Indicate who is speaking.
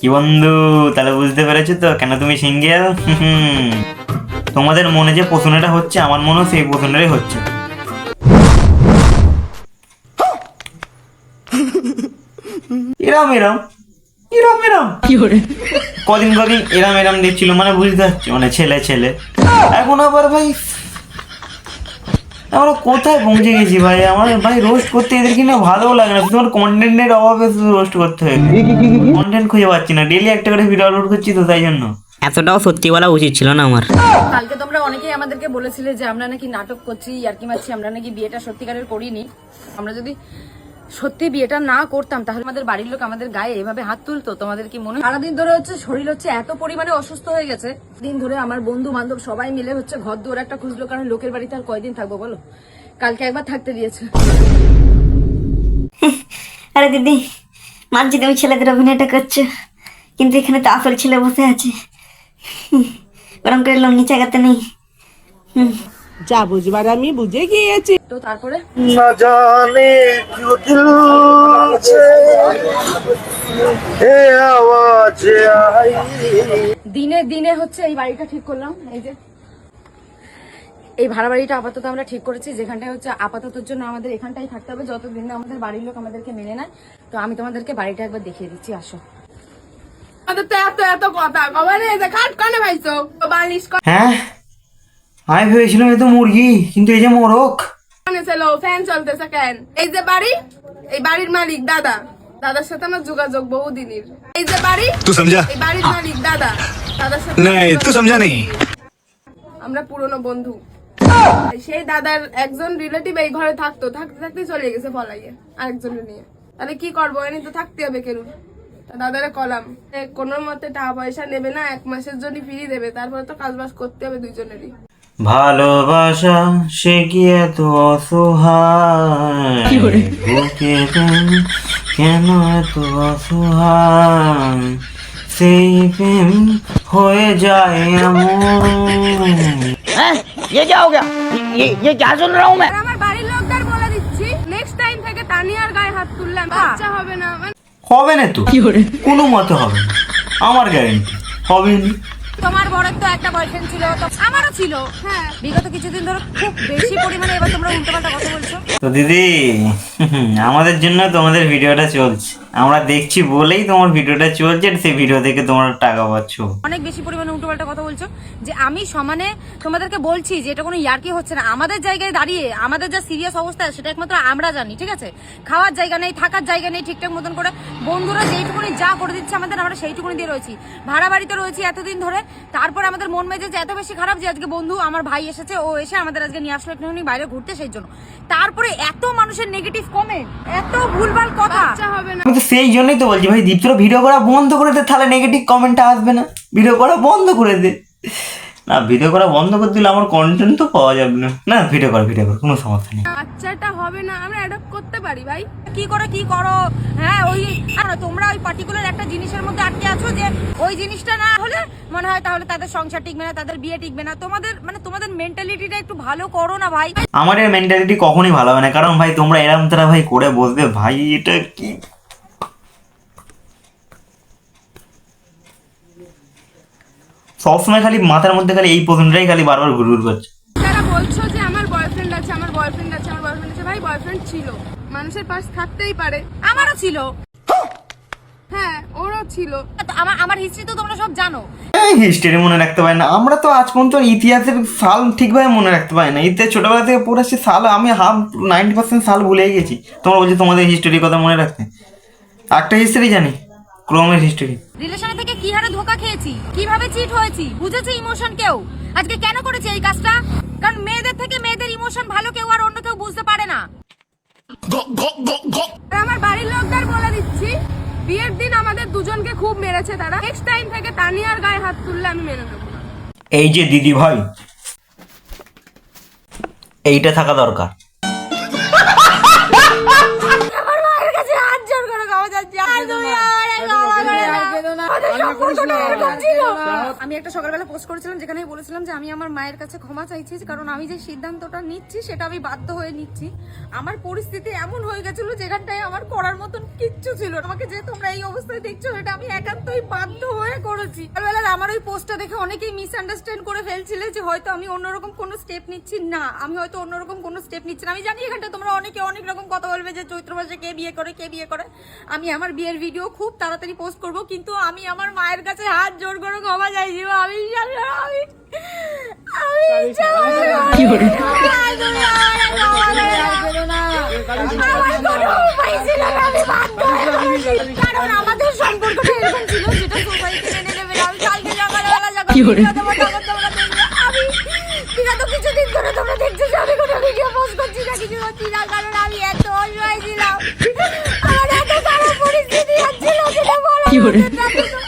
Speaker 1: কি বন্ধু, তাহলে বুঝতে পেরেছ তো? কেন তুমি সিঙ্গেল তোমাদের মনে যে পোষণটা হচ্ছে, আমার মনেও সেই পোষণটাই হচ্ছে। এরম এরম এরম এরম কদিন কদিন এরম এরম দেখছিল মানে বুঝতে পারছি মানে ছেলে ছেলে। এখন আবার ভাই আমরা কোথায় পৌঁছে গেছি ভাই? আমার ভাই রোস্ট করতে এদের কিনা ভালোও লাগে না তোমার কন্টেন্টের অভাবে শুধু রোস্ট করতে হয়। কন্টেন্ট খুঁজে পাচ্ছি না ডেলি একটা করে ভিডিও আপলোড করছি তো তাই জন্য।
Speaker 2: এতটাও সত্যি বলা উচিত ছিল না আমার।
Speaker 3: কালকে তোমরা অনেকেই আমাদেরকে বলেছিলে যে আমরা নাকি নাটক করছি ইয়ার্কি মারছি আমরা নাকি বিয়েটা সত্যিকারের করিনি। আমরা যদি সত্যি বিয়েটা না করতাম তাহলে আমাদের বাড়ির লোক আমাদের গায়ে এভাবে হাত তুলতো? তোমাদের কি মনে? সারাদিন ধরে হচ্ছে শরীর হচ্ছে এত পরিমাণে অসুস্থ হয়ে গেছে। দিন ধরে আমার বন্ধু বান্ধব সবাই মিলে হচ্ছে ঘর দুয়ার একটা খুঁজলো কারণ লোকের বাড়িতে আর কয়দিন থাকব বলো? কালকে একবার থাকতে দিয়েছে।
Speaker 4: আরে দিদি মানছি তুমি ছেলেদের অভিনয়টা করছ কিন্তু এখানে তো আসল ছেলে বসে আছে। হুম, ওরম করে লঙ্গি চাগাতে নেই।
Speaker 5: যা বুঝবার আমি বুঝে গিয়েছি।
Speaker 3: তো তারপরে?
Speaker 6: না জানে দিল
Speaker 3: দিনে দিনে হচ্ছে এই বাড়িটা ঠিক করলাম এই যে। এই ভাড়া বাড়িটা আপাতত আমরা ঠিক করেছি যেখানটায় হচ্ছে আপাততর জন্য আমাদের এখানটাই থাকতে হবে। যতদিন না আমাদের বাড়ির লোক আমাদেরকে মেনে নেয় তো আমি তোমাদেরকে বাড়িটা একবার দেখিয়ে দিচ্ছি আসো।
Speaker 5: আমাদের তো এত এত কথা কবে রে খাট কানে ভাইছো বালিশ
Speaker 1: হ্যাঁ? আমি ভেবেছিলাম এ তো মুরগি কিন্তু এই যে মোরক
Speaker 5: ফ্যান মানে চলতেছে এই যে বাড়ি এই বাড়ির মালিক দাদা। দাদার সাথে আমার যোগাযোগ বহুদিনের। এই যে বাড়ি
Speaker 7: তুই সমঝা
Speaker 5: এই বাড়ির মালিক দাদা। দাদার সাথে
Speaker 7: তুই সমঝা নেই
Speaker 5: আমরা পুরনো বন্ধু। সেই দাদার একজন রিলেটিভ এই ঘরে থাকতো। থাকতে থাকতে চলে গেছে ফলাইয়ে আরেকজন নিয়ে। তাহলে কি করব? এনে তো থাকতে হবে কেন? দাদারে কলাম। কোনো মতে টাকা পয়সা নেবে না এক মাসের জন্য ফিরিয়ে দেবে। তারপরে তো কাজবাজ করতে হবে দুইজনেরই।
Speaker 1: ভালোবাসা সে কি এত অসহায়। বুকে কেন এত অসহায়? সেই প্রেম হয়ে যায় এমন।
Speaker 5: আর আমার বাড়ির লোকদের বলে দিচ্ছি নেক্সট টাইম থেকে তানিয়ার গায়ে হাত তুললাম। বাচ্চা হবে না মানে
Speaker 1: হবে না তো? কোনো মতে হবে না। আমার গ্যারেন্টি হবে না
Speaker 3: তোমার বরের তো একটা বয়ফ্রেন্ড ছিল তো আমারও ছিল। হ্যাঁ। বিগত কিছুদিন ধরে খুব বেশি পরিমাণে এবার তোমরা উল্টোপাল্টা কথা বলছো।
Speaker 1: তো দিদি আমাদের জন্য তোমাদের ভিডিওটা চলছে। আমরা দেখছি বলেই তোমার ভিডিওটা চলছে সেই ভিডিও থেকে তোমরা টাকা পাচ্ছ।
Speaker 3: অনেক বেশি পরিমাণে উল্টোপাল্টা কথা বলছো যে আমি সমানে তোমাদেরকে বলছি যে এটা কোনো ইয়ার্কি হচ্ছে না। আমাদের জায়গায় দাঁড়িয়ে, আমাদের যা সিরিয়াস অবস্থা, সেটা একমাত্র আমরা জানি, ঠিক আছে? খাওয়ার জায়গা নেই, থাকার জায়গা নেই ঠিকঠাক মতন করে। বন্ধুরা যেইটুকুনি যা করে দিচ্ছে আমাদের, আমরা সেইটুকুনি দিয়ে রয়েছি। ভাড়া বাড়িতে রয়েছি এতদিন ধরে। তারপর আমাদের মন মেজেছে এত বেশি খারাপ যে আজকে বন্ধু আমার ভাই এসেছে, ও এসে আমাদের আজকে নিয়ে আসলো, একটুখানি বাইরে ঘুরতে সেই জন্য। তারপরে এত মানুষের নেগেটিভ কমেন্ট এত ভুলভাল
Speaker 5: হবে না।
Speaker 1: আমি তো সেই জন্যই তো বলছি ভাই দীপ্তরা ভিডিও করা বন্ধ করে দে তাহলে নেগেটিভ কমেন্টটা আসবে না। ভিডিও করা বন্ধ করে দে। না ভিডিও করা বন্ধ করে দিলে আমার কন্টেন্ট তো পাওয়া যাবে না। না ভিডিও কর ভিডিও কর কোনো সমস্যা নেই।
Speaker 5: বাচ্চাটা হবে না আমরা অ্যাডপ্ট করতে পারি ভাই।
Speaker 3: কি করে কি করো? হ্যাঁ ওই আর তোমরা ওই পার্টিকুলার একটা জিনিসের মধ্যে আটকে আছো যে ওই জিনিসটা না হলে মনে হয় তাহলে তাদের সংসার টিকবে না তাদের বিয়ে টিকবে না। তোমাদের মানে তোমাদের মেন্টালিটিটা একটু ভালো করো না ভাই।
Speaker 1: আমার এর মেন্টালিটি কখনই ভালো হবে না। কারণ ভাই তোমরা এরম তারা ভাই করে বসবে। ভাই এটা কি সবসময় খালি মাথার মধ্যে খালি এই প্রশ্নটাই খালি বারবার ঘুরঘুর করছে।
Speaker 5: যারা বলছো যে আমার বয়ফ্রেন্ড আছে আমার বয়ফ্রেন্ড আছে আমার বয়ফ্রেন্ড আছে। ভাই বয়ফ্রেন্ড ছিল। মানুষের পাশ থাকতেই পারে।
Speaker 3: আমারও ছিল।
Speaker 5: হ্যাঁ ওরও ছিল।
Speaker 3: আমার আমার হিস্ট্রি তো তোমরা সব জানো।
Speaker 1: হিস্ট্রি মনে রাখতে পারি না। আমরা তো আজ পর্যন্ত ইতিহাসের সাল ঠিকভাবে মনে রাখতে পারি না। ইতিহাস ছোটবেলা থেকে পড়েছি সাল আমি হাফ নাইনটি পার্সেন্ট সাল ভুলেই গেছি। তোমরা বলছি তোমাদের হিস্ট্রির কথা মনে রাখতে। একটা হিস্ট্রি জানি। ক্রমের হিস্ট্রি
Speaker 3: রিলেশনে থেকে কি হারে ধোকা খেয়েছি? কীভাবে চিট হয়েছি? বুঝেছি ইমোশন কেউ। আজকে কেন করেছে এই কাজটা? কারণ মেয়েদের থেকে মেয়েদের ইমোশন ভালো কেউ আর অন্য কেউ বুঝতে পারে না।
Speaker 5: আমার বাড়ির লোকদের বলে দিচ্ছি বিয়ের দিন আমাদের দুজনকে খুব মেরেছে তারা। নেক্সট টাইম থেকে তানিয়ার গায়ে হাত তুললে আমি মেনে নেব না
Speaker 1: এই যে দিদি ভাই এইটা থাকা দরকার।
Speaker 3: আমি একটা সকালবেলা পোস্ট করেছিলাম যেখানে বলেছিলাম যে আমি আমার মায়ের কাছে ক্ষমা চাইছি কারণ আমি যে সিদ্ধান্তটা নিচ্ছি সেটা আমি বাধ্য হয়ে নিচ্ছি। আমার পরিস্থিতি এমন হয়ে গেছিল যেখানটায় আমার করার মতন কিচ্ছু ছিল। আমাকে যে তোমরা এই অবস্থায় দেখছ এটা আমি একান্তই বাধ্য হয়ে করেছি। সকালবেলা আমার ওই পোস্টটা দেখে অনেকেই মিসআন্ডারস্ট্যান্ড করে ফেলছিলে যে হয়তো আমি অন্যরকম কোনো স্টেপ নিচ্ছি না। আমি হয়তো অন্যরকম কোনো স্টেপ নিচ্ছি না। আমি জানি এখানটা তোমরা অনেকে অনেক রকম কথা বলবে যে চৈত্র মাসে কে বিয়ে করে কে বিয়ে করে। আমি আমার বিয়ের ভিডিও খুব তাড়াতাড়ি পোস্ট করব কিন্তু আমি আমার মায়ের কাছে হাত জোর করে ক্ষমা চাইছি আমি আমি আমি আমি। কারণ আমাদের সম্পর্কটা এরকম ছিল যেটা মেনে নেবে আমি কালকে সকালবেলা যখন আমি আমি কোনো ভিডিও পোস্ট করছি না কিছু করছি না কারণ আমি এত অসহায় ছিলাম। আমার এত